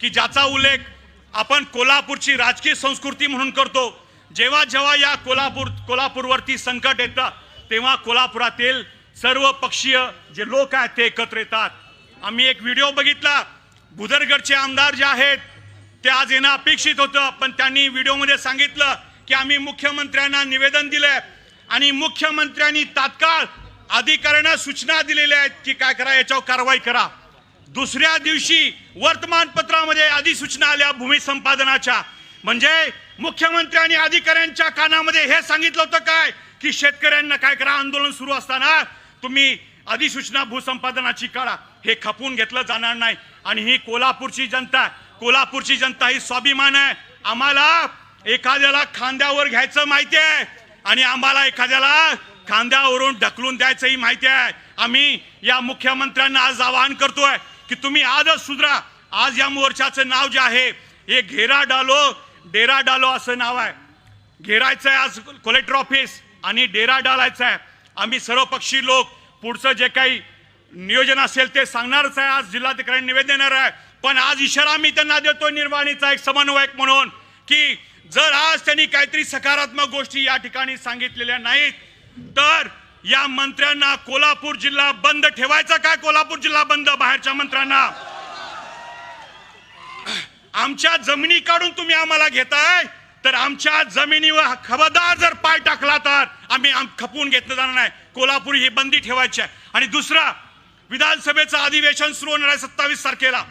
की ज्याचा उल्लेख आपण कोल्हापूरची राजकीय संस्कृती म्हणून करतो जेव्हा जेव्हा या कोल्हापूर कोल्हापूरवरती संकट येतं तेव्हा कोल्हापुरातील सर्व पक्षीय जे लोक आहेत ते एकत्र येतात. आम्ही एक व्हिडिओ बघितला भुदरगडचे आमदार जे आहेत ते आज येणं अपेक्षित होतं पण त्यांनी व्हिडिओमध्ये सांगितलं की आम्ही मुख्यमंत्र्यांना निवेदन दिलंय आणि मुख्यमंत्र्यांनी तात्काळ अधिकाऱ्यांना सूचना दिलेल्या आहेत की काय करा याच्यावर कारवाई करा. दुसऱ्या दिवशी वर्तमानपत्रामध्ये अधिसूचना आल्या भूमी संपादनाच्या. म्हणजे मुख्यमंत्री आणि अधिकाऱ्यांच्या कानामध्ये हे सांगितलं होतं काय? की शेतकऱ्यांना काय करा आंदोलन सुरू असताना तुम्ही अधिसूचना भूसंपादनाची काढा. हे खपून घेतलं जाणार नाही. आणि ही कोल्हापूरची जनता कोल्हापूरची जनता ही स्वाभिमान आहे. आम्हाला एखाद्याला खांद्यावर घ्यायचं माहिती आहे आणि आम्हाला एखाद्याला खांद्यावरून ढकलून द्यायचंही माहिती आहे. आम्ही या मुख्यमंत्र्यांना आज आवाहन करतोय की तुम्ही आजच सुधरा. आज या मोर्चाचं नाव जे आहे हे घेरा डालो डेरा डालो असं नाव आहे. घेरायचं आहे आज कलेक्टर ऑफिस आणि डेरा डालायचा आहे आम्ही सर्वपक्षी लोक पुढचं जे काही नियोजन असेल ते सांगणारच आहे. आज जिल्हाधिकारी निवेदन देणार आहे. पण आज इशारा मी त्यांना देतो निर्वाणीचा एक समन्वयक म्हणून की जर आज त्यांनी काहीतरी सकारात्मक गोष्टी या ठिकाणी सांगितलेल्या नाहीत तर या मंत्र्यांना कोल्हापूर जिल्हा बंद ठेवायचा काय कोल्हापूर जिल्हा बंद? बाहेरच्या मंत्र्यांना. आमच्या जमिनी काढून तुम्ही आम्हाला घेताय तर आमच्या जमिनीवर खबरदार जर पाय टाकला तर आम्ही आम- खपवून घेतलं जाणार नाही. कोल्हापूर ही बंदी ठेवायची आहे. आणि दुसरा विधानसभेचं अधिवेशन सुरू होणार आहे सत्तावीस तारखेला.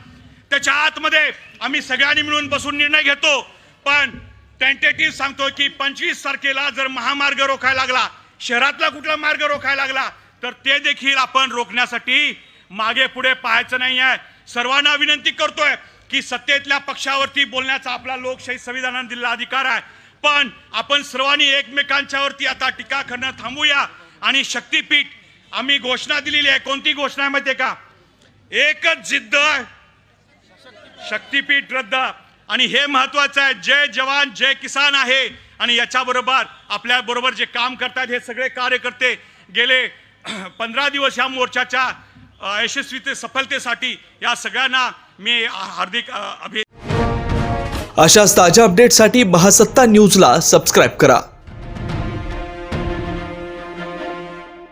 त्याच्या आतमध्ये आम्ही सगळ्यांनी मिळून बसून निर्णय घेतो. पण टेंटेटिव्ह सांगतो की पंचवीस तारखेला जर महामार्ग रोखायला लागला शहरातला कुठला मार्ग रोखायला लागला तर ते देखील आपण रोखण्यासाठी मागे पुढे पाहायचं नाही आहे सर्वांना विनंती करतोय की सत्तेतल्या पक्षावरती बोलण्याचा आपला लोकशाही संविधानाने दिलेला अधिकार आहे. पण आपण सर्वांनी एकमेकांच्यावरती आता टीका करणं थांबूया. आणि शक्तीपीठ आम्ही घोषणा दिलेली आहे. कोणती घोषणा आहे माहितीये का? एकच जिद्द शक्तीपीठ रद्द. आणि हे महत्वाचं आहे जय जवान जय किसान आहे. आणि याच्याबरोबर आपल्या बरोबर जे काम करतात हे सगळे कार्यकर्ते गेले पंधरा दिवस ह्या मोर्चाच्या अ, यशस्वी सफलतेसाठी या सगळ्यांना मी हार्दिक अभि अशाच ताज्या अपडेटसाठी महासत्ता न्यूजला सबस्क्राईब करा.